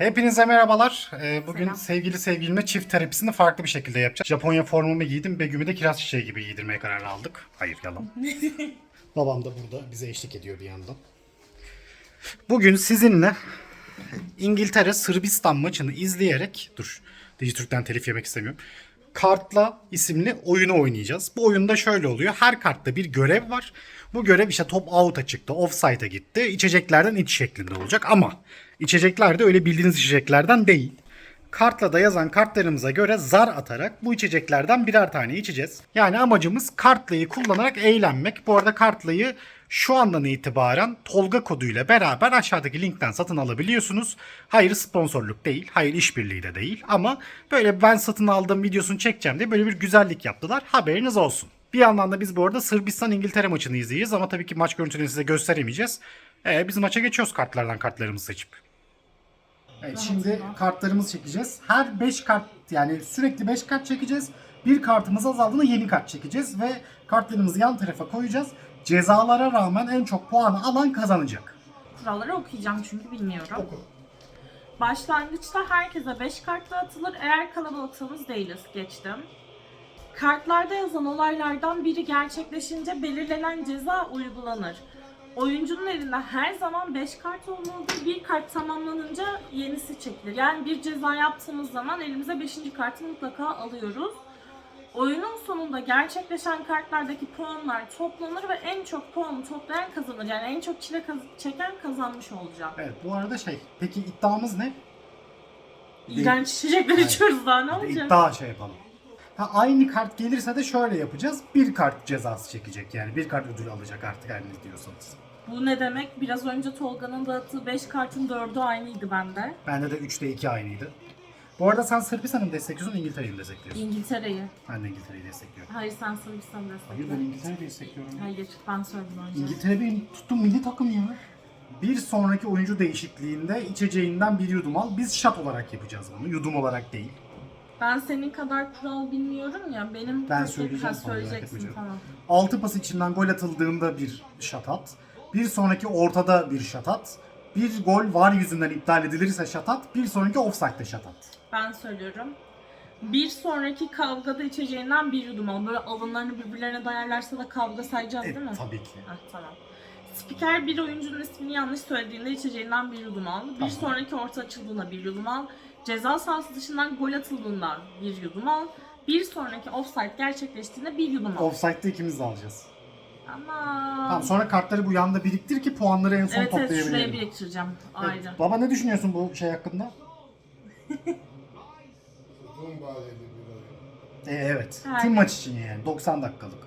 Hepinize merhabalar. Ee, bugün Selam. sevgili sevgilimle çift terapisini farklı bir şekilde yapacağız. Japonya formumu giydim. Begüm'ü de kiraz çiçeği gibi giydirmeye karar aldık. Hayır yalan. Babam da burada bize eşlik ediyor bir yandan. Bugün sizinle İngiltere Sırbistan maçını izleyerek dur Dijitürk'ten telif yemek istemiyorum. Kartla isimli oyunu oynayacağız. Bu oyunda şöyle oluyor. Her kartta bir görev var. Bu görev işte top out'a çıktı, offside'a gitti. İçeceklerden iç şeklinde olacak ama içecekler de öyle bildiğiniz içeceklerden değil. Kartla da yazan kartlarımıza göre zar atarak bu içeceklerden birer tane içeceğiz. Yani amacımız kartlayı kullanarak eğlenmek. Bu arada kartlayı şu andan itibaren Tolga koduyla beraber aşağıdaki linkten satın alabiliyorsunuz. Hayır sponsorluk değil, hayır işbirliği de değil ama böyle ben satın aldığım videosunu çekeceğim diye böyle bir güzellik yaptılar. Haberiniz olsun. Bir yandan da biz bu arada Sırbistan-İngiltere maçını izleyeceğiz ama tabii ki maç görüntülerini size gösteremeyeceğiz. Ee, biz maça geçiyoruz kartlardan kartlarımızı seçip. Evet, şimdi kartlarımızı çekeceğiz. Her 5 kart yani sürekli 5 kart çekeceğiz. Bir kartımız azaldığında yeni kart çekeceğiz ve kartlarımızı yan tarafa koyacağız. Cezalara rağmen en çok puanı alan kazanacak. Kuralları okuyacağım çünkü bilmiyorum. Başlangıçta herkese 5 kart dağıtılır. Eğer kalabalıksanız değiliz. Geçtim. Kartlarda yazan olaylardan biri gerçekleşince belirlenen ceza uygulanır. Oyuncunun elinde her zaman 5 kart olmalıdır. Bir kart tamamlanınca yenisi çekilir. Yani bir ceza yaptığımız zaman elimize 5. kartı mutlaka alıyoruz. Oyunun sonunda gerçekleşen kartlardaki puanlar toplanır ve en çok puanı toplayan kazanır. Yani en çok çile kaz- çeken kazanmış olacak. Evet bu arada şey peki iddiamız ne? İğrenç içecekler içiyoruz daha ne olacak? İddia şey yapalım. Ha, aynı kart gelirse de şöyle yapacağız. Bir kart cezası çekecek yani. Bir kart ödül alacak artık her ne diyorsanız. Bu ne demek? Biraz önce Tolga'nın dağıttığı 5 kartın 4'ü aynıydı bende. Bende de 3'te 2 aynıydı. Bu arada sen Sırbistan'ı mı destekliyorsun, İngiltere'yi mi destekliyorsun? İngiltere'yi. Ben de İngiltere'yi destekliyorum. Hayır sen Sırbistan'ı Hayır ben. İngiltere'yi destekliyorum. Hayır ben söyledim önce. İngiltere benim tuttuğum milli takım ya. Bir sonraki oyuncu değişikliğinde içeceğinden bir yudum al. Biz şat olarak yapacağız bunu. Yudum olarak değil. Ben senin kadar kural bilmiyorum ya. Benim Ben Ha, söyleyeceğim sana, merak söyleyeceksin etme tamam. 6 pas içinden gol atıldığında bir şat at. Bir sonraki ortada bir şat at. Bir gol var yüzünden iptal edilirse şat at. Bir sonraki offside'de şat at. Ben söylüyorum. Bir sonraki kavgada içeceğinden bir yudum al. Böyle alınlarını birbirlerine dayarlarsa da kavga sayacağız değil mi? tabii ki. Heh, tamam. Spiker bir oyuncunun ismini yanlış söylediğinde içeceğinden bir yudum al. Bir Tamam. sonraki orta açıldığında bir yudum al. Ceza sahası dışından gol atıldığında bir yudum al. Bir sonraki offside gerçekleştiğinde bir yudum al. Offside'de ikimiz de alacağız. Ama... Tamam sonra kartları bu yanda biriktir ki puanları en son evet evet toplayabilelim. şuraya biriktireceğim. Evet. Ayrı. Baba ne düşünüyorsun bu şey hakkında? Uzun vadeli bir oyun. E, evet. Aynen. Tüm maç için yani 90 dakikalık.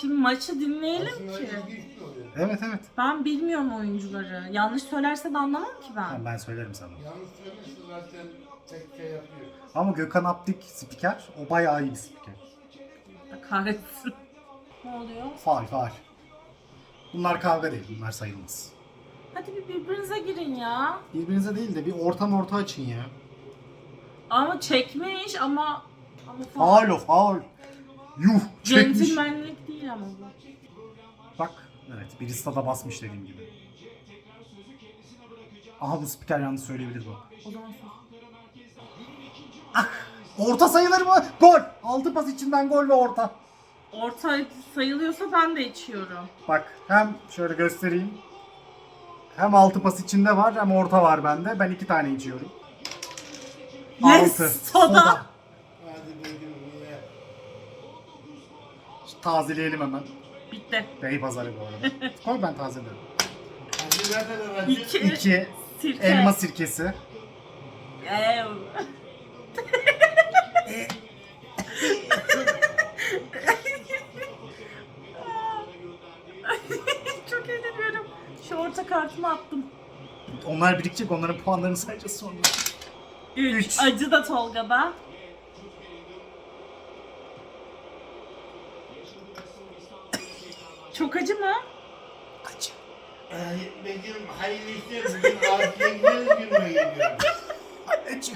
Şimdi maçı dinleyelim Aslında ki. ilginç bir oyun. Evet evet. Ben bilmiyorum oyuncuları. Yanlış söylerse de anlamam ki ben. Tamam, ben söylerim sana. Yanlış söylerse zaten tek şey yapıyor. Ama Gökhan Aptik spiker. O bayağı iyi bir spiker. Kahretsin. Ne oluyor? Faal faal. Bunlar kavga değil. Bunlar sayılmaz. Hadi bir birbirinize girin ya. Birbirinize değil de bir ortam orta açın ya. Ama çekmiş ama ama. Faal o faal. Yuh çekmiş. Centilmenlik değil ama bu. Bak evet birisi de basmış dediğim gibi. Aha bu spiker yanlış söyleyebilir bu. O zaman sus. Orta sayılır mı? Gol. Altı pas içinden gol ve orta. Orta sayılıyorsa ben de içiyorum. Bak hem şöyle göstereyim. Hem altı pas içinde var hem orta var bende. Ben iki tane içiyorum. Yes, soda. Hadi Tazeleyelim hemen. Bitti. Bey pazarı bu arada. Koy ben tazelerim. Hadi nereden öğrendin? İki. İki Sirke. elma sirkesi. Ev. Çok eğleniyorum. Şu orta kartımı attım. Onlar birikecek. Onların puanlarını sayacağız sonra. 3. Üç. Acı da Tolga'da. Çok acı mı? Acı. Benim hayırlı işler bugün. Acı.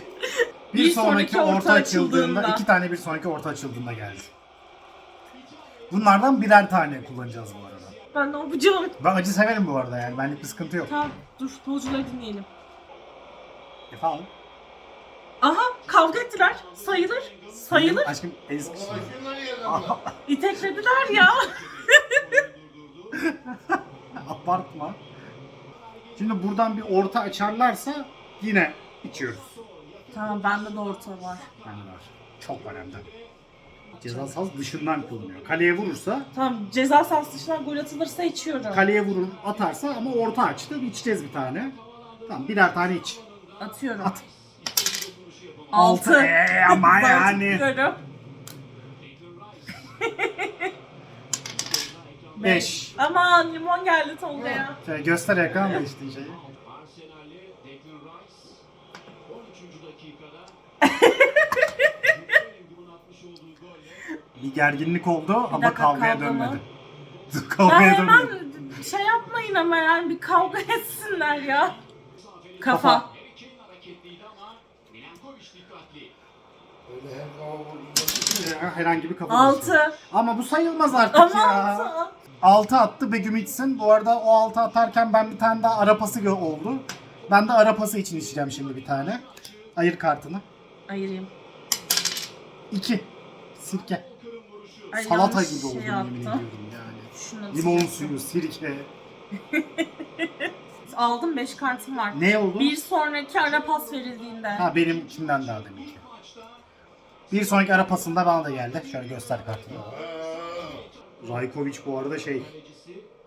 Bir Bir, sonraki, sonraki orta, orta açıldığında, açıldığında. iki tane bir sonraki orta açıldığında geldi. Bunlardan birer tane kullanacağız bu arada. Ben ne yapacağım? Ben acı severim bu arada yani benlik bir sıkıntı yok. Tamam dur futbolcuları dinleyelim. Efendim? Aha kavga ettiler. Sayılır. Sayılır. Aşkım el sıkıştı. Adamlar. İteklediler ya. Abartma. Şimdi buradan bir orta açarlarsa yine içiyoruz. tamam bende de orta var. Yani var. Çok de. Ceza sahası dışından kullanıyor. Kaleye vurursa, Tamam ceza sahası dışından gol atılırsa içiyorum. kaleye vurur atarsa ama orta açtı. İçeceğiz bir tane. Tamam birer tane iç. Atıyorum. At. Altı. Eee ama Ben yani. 5. Aman limon geldi Tolga'ya. Şöyle göster ekranla içtiğin şeyi. Bir gerginlik oldu ama dakika, kavgaya kavga mı? dönmedi. Ya kavgaya hemen dönmedi. şey yapmayın ama yani bir kavga etsinler ya. Kafa. Herhangi bir kafa vuruşu. Altı. Ama bu sayılmaz artık Ama ya. altı. 6 attı Begüm içsin. Bu arada o 6 atarken ben bir tane daha arapası gö- oldu. Ben de arapası için içeceğim şimdi bir tane. Ayır kartını. Ayırayım. 2. Sirke. Ay, Salata yanlış gibi oldu şey yemin yaptım. ediyorum yani. Şunu Limon suyu, sirke. Aldım 5 kartım var. Ne oldu? Bir sonraki ara pas verildiğinde. Ha benimkinden daha deminki. Bir sonraki ara pasında bana da geldi. Şöyle göster kartını. Rajkovic bu arada şey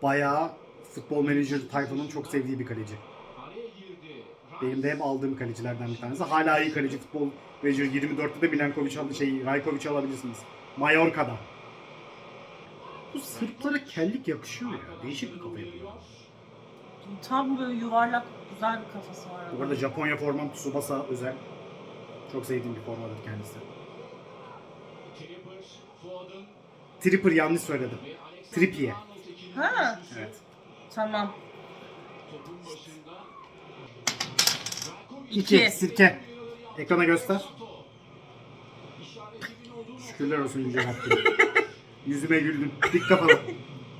bayağı futbol menajer tayfanın çok sevdiği bir kaleci. Benim de hep aldığım kalecilerden bir tanesi. Hala iyi kaleci futbol menajer 24'te de Milankovic aldı şey Rajkovic alabilirsiniz. Mallorca'da. Bu Sırplara kellik yakışıyor ya. Değişik bir kafa yapıyor. Tam böyle yuvarlak güzel bir kafası var. Bu arada Japonya formam Tsubasa özel. Çok sevdiğim bir formadır kendisi. Tripper yanlış söyledim. Trippier. Ha Evet. tamam. 2. İki. Sirke. Ekrana göster. Şükürler olsun Yüce Rabbim. Yüzüme güldün. Dik kafanı.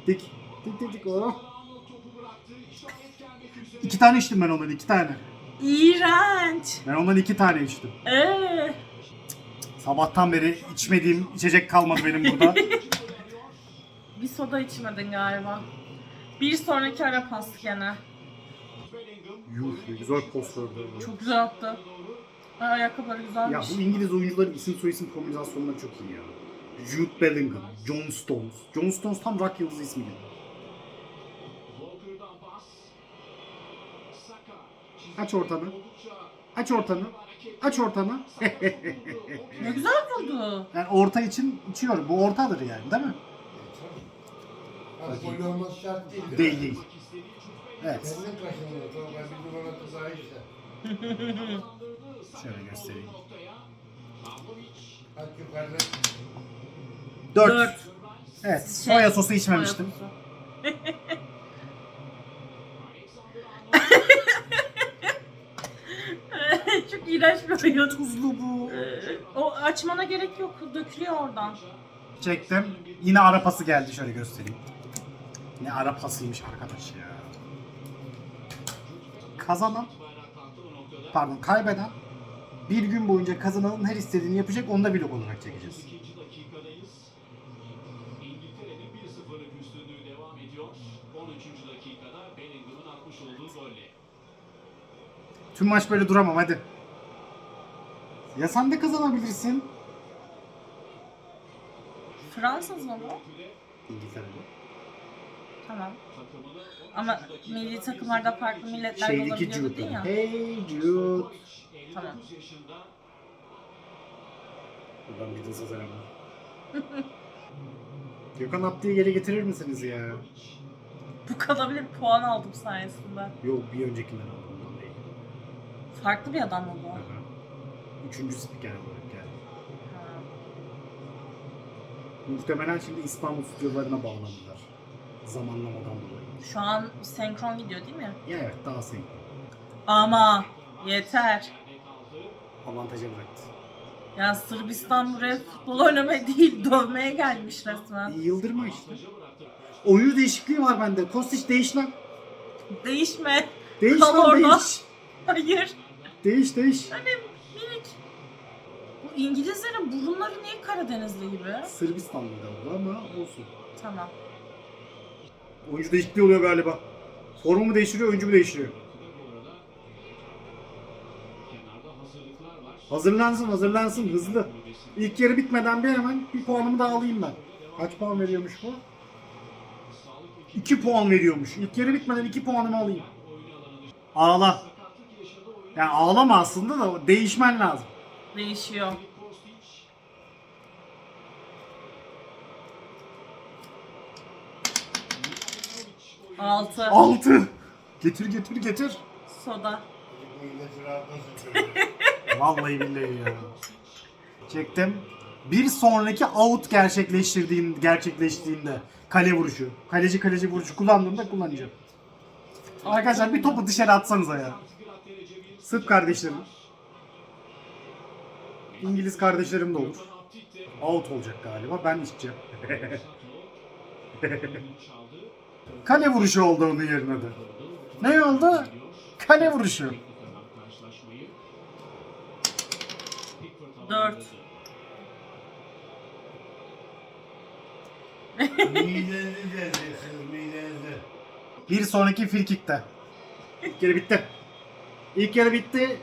Dik. Dik dik dik. Oh. İki tane içtim ben ondan iki tane. İğrenç. Ben ondan iki tane içtim. Ee, Sabahtan beri içmediğim içecek kalmadı benim burada. bir soda içmedin galiba. Bir sonraki ara pas gene. Yuh ne güzel verdi. Çok güzel attı. Ay, ayakkabıları Ya güzelmiş. bu İngiliz oyuncuların isim soyisim kombinasyonları çok iyi ya. Jude Bellingham, John Stones. John Stones tam rock yıldızı ismi gibi. Aç ortanı. Aç ortanı. Aç ortanı. Ne güzel vurdu. yani orta için içiyorum. Bu ortadır yani değil mi? Gol olması şart değil. Değil değil. Evet. Kendin kaşınıyor. Tamam ben bir limonata daha işte. Şöyle göstereyim. Hadi yukarıda. 4. Dört. Evet. Şey, soya sosu içmemiştim. soya sosu. Çok iğrenç bir oyun. Tuzlu bu. O açmana gerek yok. Dökülüyor oradan. Çektim. Yine arapası geldi. Şöyle göstereyim. Ne arapasıymış arkadaş ya. Kazanan, pardon kaybeden bir gün boyunca kazananın her istediğini yapacak. Onu da vlog olarak çekeceğiz. 13. dakikada Bellingham'ın atmış olduğu golle. Tüm maç böyle duramam hadi. Ya sen de kazanabilirsin. Fransız mı bu? İngiltere'de. Tamam. Ama milli takımlarda farklı milletler de Şeydeki olabiliyor dedin Jude. ya. Hey Jude. Tamam. Buradan bir dızı selam. Gökhan Abdi'yi geri getirir misiniz ya? Bu kadar bile puan aldım sayesinde. Yok bir öncekinden aldım ondan değil. Farklı bir adam mı bu? Aha. Üçüncü spiker olarak geldi. Ha. Muhtemelen şimdi İstanbul stüdyolarına bağlandılar. Zamanlamadan dolayı. Şu an senkron gidiyor değil mi? Ya evet daha senkron. Ama yeter. Avantaja bıraktı. Ya Sırbistan buraya futbol oynamaya değil dövmeye gelmiş resmen. Yıldırma işte. Oyuncu değişikliği var bende. Kostiç değiş lan. Değişme. Değiş Kal lan orada. değiş. Hayır. Değiş değiş. Hani minik. İngilizlerin burunları niye Karadenizli gibi? Sırbistan'da galiba ama olsun. Tamam. Oyuncu değişikliği oluyor galiba. Formu mu değiştiriyor, oyuncu mu değiştiriyor? Kenarda hazırlıklar var. Hazırlansın, hazırlansın hızlı. İlk yarı bitmeden bir hemen bir puanımı da alayım ben. Kaç puan veriyormuş bu? 2 puan veriyormuş. İlk yarı bitmeden 2 puanımı alayım. Ağla. Yani ağlama aslında da değişmen lazım. Değişiyor. Altı. 6. Getir getir getir. Soda. Vallahi billahi ya. Çektim. Bir sonraki out gerçekleştirdiğim gerçekleştiğinde kale vuruşu. Kaleci kaleci vuruşu kullandığımda kullanacağım. Arkadaşlar bir topu dışarı atsanıza ya. Sırp kardeşlerim. İngiliz kardeşlerim de olur. Out olacak galiba. Ben içeceğim. kale vuruşu oldu onun yerine de. Ne oldu? Kale vuruşu. Dört. Midenizi deleceksiniz midenizi. Bir sonraki frikikte. İlk yarı bitti. İlk yarı bitti.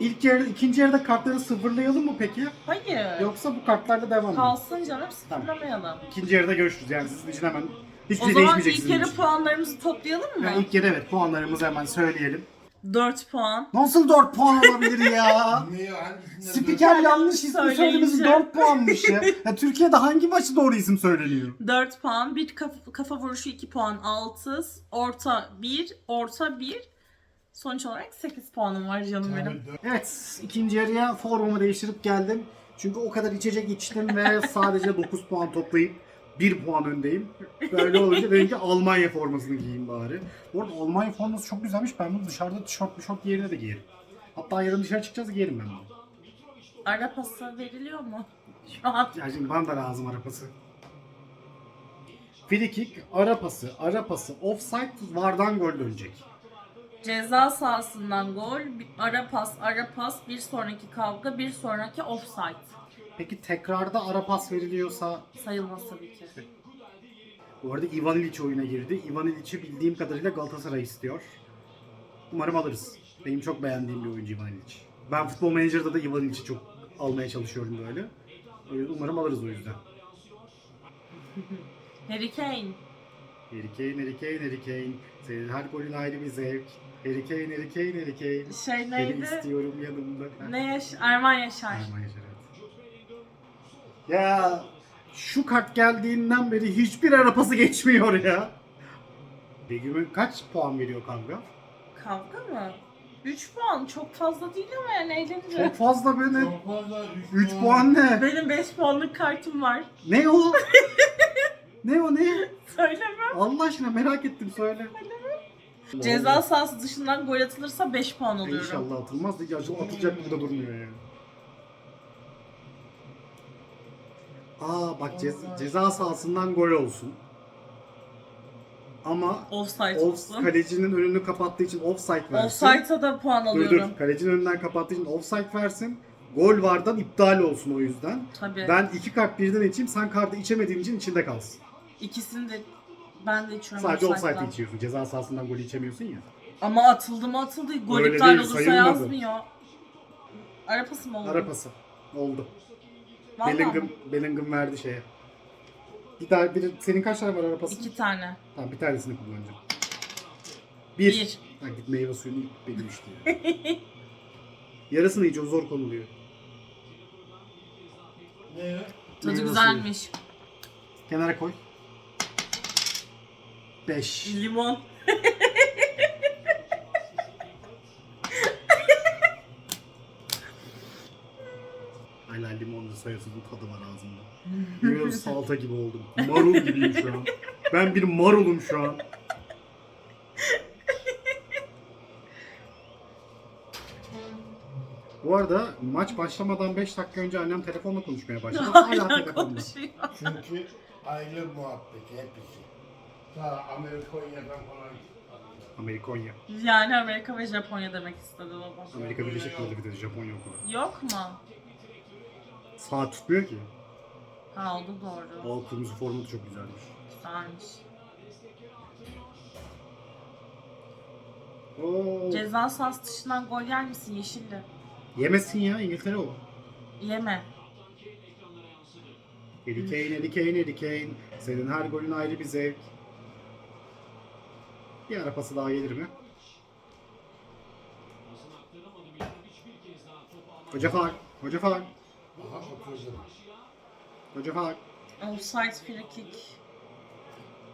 İlk yarı, ikinci yarıda kartları sıfırlayalım mı peki? Hayır. Yoksa bu kartlarla devam mı? Kalsın canım sıfırlamayalım. İkinci yarıda görüşürüz yani sizin için hemen hiçbir O şey zaman değişmeyecek ilk sizin yarı için. puanlarımızı toplayalım mı? Yani ilk yarı evet puanlarımızı hemen söyleyelim. 4 puan. Nasıl 4 puan olabilir ya? Ne Spiker yanlış isim Söyleyince. söylemesi 4 puanmış ya. ya. Türkiye'de hangi maçı doğru isim söyleniyor? 4 puan. Bir kafa, kafa vuruşu 2 puan. 6. Orta 1. Orta 1. Sonuç olarak 8 puanım var canım benim. Evet, ikinci yarıya formumu değiştirip geldim. Çünkü o kadar içecek içtim ve sadece 9 puan toplayıp 1 puan öndeyim. Böyle olunca dedim ki Almanya formasını giyeyim bari. Bu arada Almanya forması çok güzelmiş. Ben bunu dışarıda tişört tişört yerine de giyerim. Hatta yarın dışarı çıkacağız giyerim ben bunu. Ara pası veriliyor mu? Şu an. Ya şimdi bana da lazım ara pası. Free kick, ara pası, ara pası, offside, vardan gol dönecek. Ceza sahasından gol, bir ara pas, ara pas, bir sonraki kavga, bir sonraki offside. Peki tekrarda ara pas veriliyorsa Sayılmaz tabii ki. Bu arada Ivan Ilic oyuna girdi. Ivan Ilic'i bildiğim kadarıyla Galatasaray istiyor. Umarım alırız. Benim çok beğendiğim bir oyuncu Ivan Ilic. Ben futbol menajerda da Ivan Ilic'i çok almaya çalışıyorum böyle. Umarım alırız o yüzden. Harry Kane. Harry Kane, Harry Kane, Harry Kane. Senin her golün ayrı bir zevk. Harry Kane, Harry Kane, Harry Kane. Şey Seni neydi? istiyorum yanımda. Ne yaş? Erman Yaşar. Erman Yaşar. Ya şu kart geldiğinden beri hiçbir ara pası geçmiyor ya. Begüm'e kaç puan veriyor kavga? Kavga mı? 3 puan çok fazla değil ama yani eğlenince. Çok fazla böyle. Çok fazla 3 puan ne? Benim 5 puanlık kartım var. Ne o? ne o ne? Söylemem. Allah aşkına merak ettim söyle. Ceza sahası dışından gol atılırsa 5 puan alıyorum. İnşallah atılmaz da ya atılacak burada durmuyor yani. Aa bak ceza, ceza sahasından gol olsun. Ama Offside off, olsun. kalecinin önünü kapattığı için offside versin. Offside'a da puan Dur alıyorum. dur. Kalecinin önünden kapattığı için offside versin. Gol vardan iptal olsun o yüzden. Tabii. Ben iki kart birden içeyim. Sen kartı içemediğin için içinde kalsın. İkisini de ben de içiyorum. Sadece offside'dan. offside içiyorsun. Ceza sahasından golü içemiyorsun ya. Ama atıldı mı atıldı. Gol Öyle iptal değil, olursa sayılmadı. yazmıyor. Ara pası mı oldu? Ara pası. Oldu. Vallahi Bellingham, mi? Bellingham verdi şeye. Bir tane, bir, senin kaç tane var ara pası? İki tane. Tamam bir tanesini kullanacağım. Bir. Bir. Ha, git meyve suyunu benim işte ya. Yarısını iç o zor konuluyor. Ne? Tadı Meyve güzelmiş. Kenara koy. 5. Limon. Limonlu soyasının tadı var ağzımda. Yemin salata gibi oldum. Marul gibiyim şu an. Ben bir marulum şu an. Bu arada maç başlamadan 5 dakika önce annem telefonla konuşmaya başladı. Hala konuşuyor. Çünkü aile muhabbeti hepsi. Ta Amerikonya'dan falan. Amerikonya. Yani Amerika ve Japonya demek istedi babam. Amerika Birleşik Devletleri, Japonya okulu. Yok mu? Saat tutmuyor ki. Ha o da doğru. O kırmızı formu da çok güzelmiş. Güzelmiş. Oo. Ceza sahası dışından gol yer misin yeşilli? Yemesin ya İngiltere o. Yeme. Harry Kane, Harry Kane, Harry Kane. Senin her golün ayrı bir zevk. Bir ara pası daha gelir mi? Hoca faal. Hoca faal. Aha oturdum. Hoca faal. Offside free kick.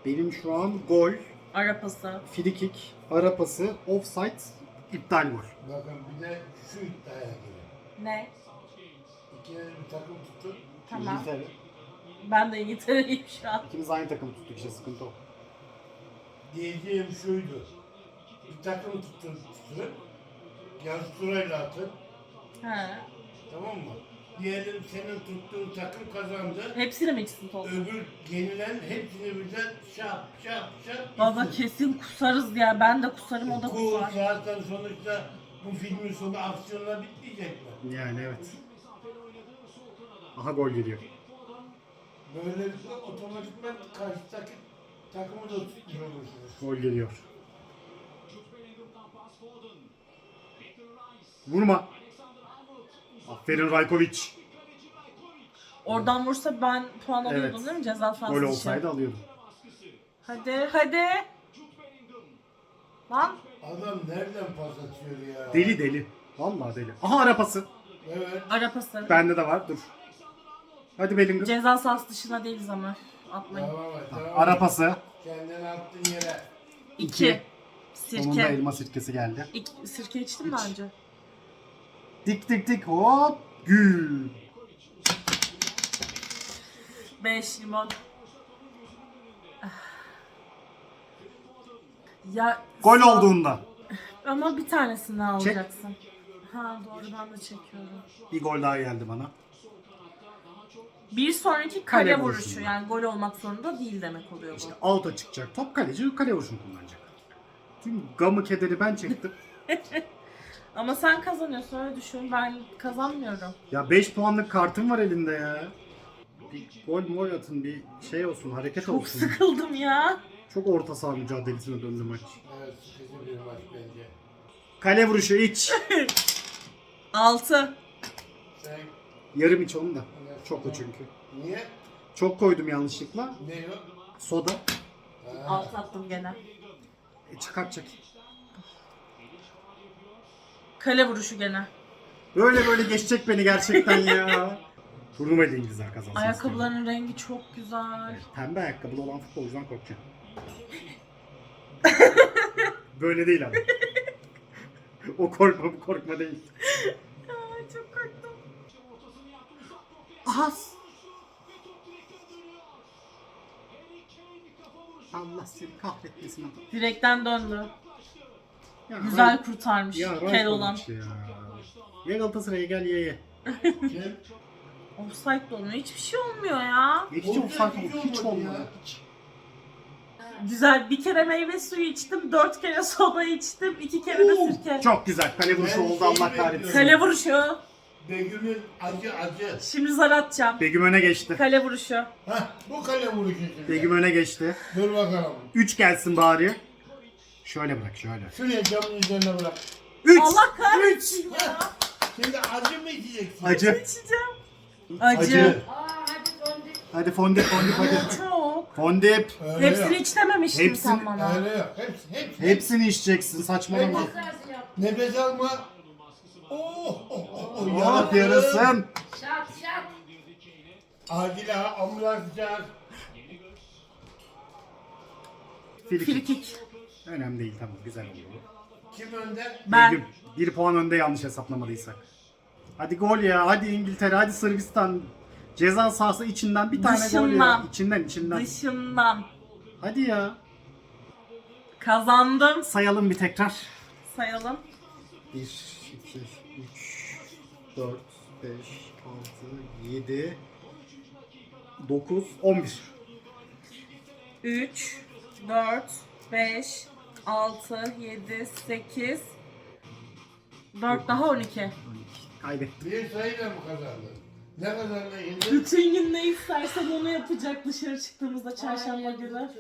Benim şu an gol, Ara pası. free kick, ara pası, offside, iptal gol. Bakın bir de şu iddiaya girin. Ne? İkiniz bir takım tutun. Tamam. İngiltere. Ben de İngiltere'yim şu an. İkimiz aynı takım tuttuk işte sıkıntı o. Diyeceğim şuydu. Bir takım tutun tutun. Yarı sırayla atın. He. Tamam mı? Diyelim senin tuttuğun takım kazandı. Hepsini mi içsin toplu? Öbür yenilen hepsini birden şap şap şap. Baba içsin. kesin kusarız ya. Ben de kusarım o da Bu kusar. zaten sonuçta bu filmin sonu aksiyonla bitmeyecek mi? Yani evet. Aha gol geliyor. Böylelikle otomatikman karşıdaki takımı da tutmuş olursunuz. Gol geliyor. Vurma. Aferin Rajkovic. Oradan vursa ben puan alıyordum Evet. değil mi ceza sahası Gol dışı? olsaydı alıyordum. Hadi hadi. Lan Adam nereden pas atıyor ya? Deli deli. Vallahi deli. Aha ara pası. Evet. ara pası. Bende de var. Dur. Hadi Bellingham. Ceza sahası dışına değiliz ama. Atmayın. Devam et. Devam Ara et. pası. Kendini attığın yere. İki. Sonunda Sirke. elma sirkesi geldi. İki, sirke içtim önce. Dik dik dik hop. Gül. Beş limon. Ya Gol son- olduğunda. Ama bir tanesini daha Çek. alacaksın. Ha doğru ben de çekiyorum. Bir gol daha geldi bana. Bir sonraki kale, Kale vuruşu. vuruşu. yani gol olmak zorunda değil demek oluyor bu. İşte out'a çıkacak. Top kaleci kale vuruşunu kullanacak. Tüm gamı kederi ben çektim. Ama sen kazanıyorsun öyle düşün. Ben kazanmıyorum. ya 5 puanlık kartım var elinde ya. Bir gol mol atın bir şey olsun hareket Çok olsun. sıkıldım ya. Çok orta saha mücadelesine döndü maç. Evet sıkıcı bir maç bence. Kale vuruşu iç. Altı. Sen Yarım iç onu da. Çok o çünkü. niye? Çok koydum yanlışlıkla. Ne o? Soda. Ha, Altı attım gene. E, çıkartacak. Kale vuruşu gene. Böyle böyle geçecek beni gerçekten ya. Turnuvayı da İngilizler kazansın. istiyorum. Ayakkabıların rengi çok güzel. Evet, pembe ayakkabılı olan futbolcudan korkacağım. böyle değil ama. o korkma bu korkma değil. Ay çok korktum. Aha. Allah seni kahretmesin adam. Direkten döndü. Ya, Güzel kurtarmış. Ya Kel olan. Ya. ya Galatasaray'a gel ye ye. Offside de olmuyor. Hiçbir şey olmuyor ya. Hiç Olacak offside şey hiç ya. Güzel. Bir kere meyve suyu içtim. Dört kere soda içtim. iki kere de sirke. Çok güzel. Kale vuruşu Ben oldu şeyi Allah bekliyorum. kahretsin. Kale vuruşu. Begüm'ün acı acı. Şimdi zar atacağım. Begüm öne geçti. Kale vuruşu. Hah bu kale vuruşu şimdi. Begüm öne geçti. Dur bakalım. 3 gelsin bari. Şöyle bırak şöyle. Şuraya camın üzerine bırak. 3. Allah kahretsin ya. Şimdi acı mı içeceksin? Acı. İçeceğim. Acı. Acı. Hadi fondip fondip hadi. Çok. Fondip. Öyle Hepsini yok. iç dememiştin Hepsini- sen bana. Öyle yok. Hepsi, hepsi. Hepsini içeceksin saçmalama. Nefes alma. Oh, oh, oh, oh, Oh yarasın. yarasın. Şat şat. Acil ha, ambulans çağır. Frikik. Frikik. Önemli değil tamam güzel oluyor. Kim önde? Ben. Begüm. Bir puan önde yanlış hesaplamadıysak. Hadi gol ya. Hadi İngiltere. Hadi Sırbistan. Ceza sahası içinden bir tane gol ya. Dışından. İçinden içinden. Dışından. Hadi ya. Kazandım. Sayalım bir tekrar. Sayalım. 1, 2, 3, 4, 5, 6, 7, 9, 11. 3, 4, 5, 6, 7, 8, 4 daha 12. 12. Kaybettim. Bir sayıyla mı kazandın? Ne yedi? Bütün gün ne istersen onu yapacak dışarı çıktığımızda çarşamba günü.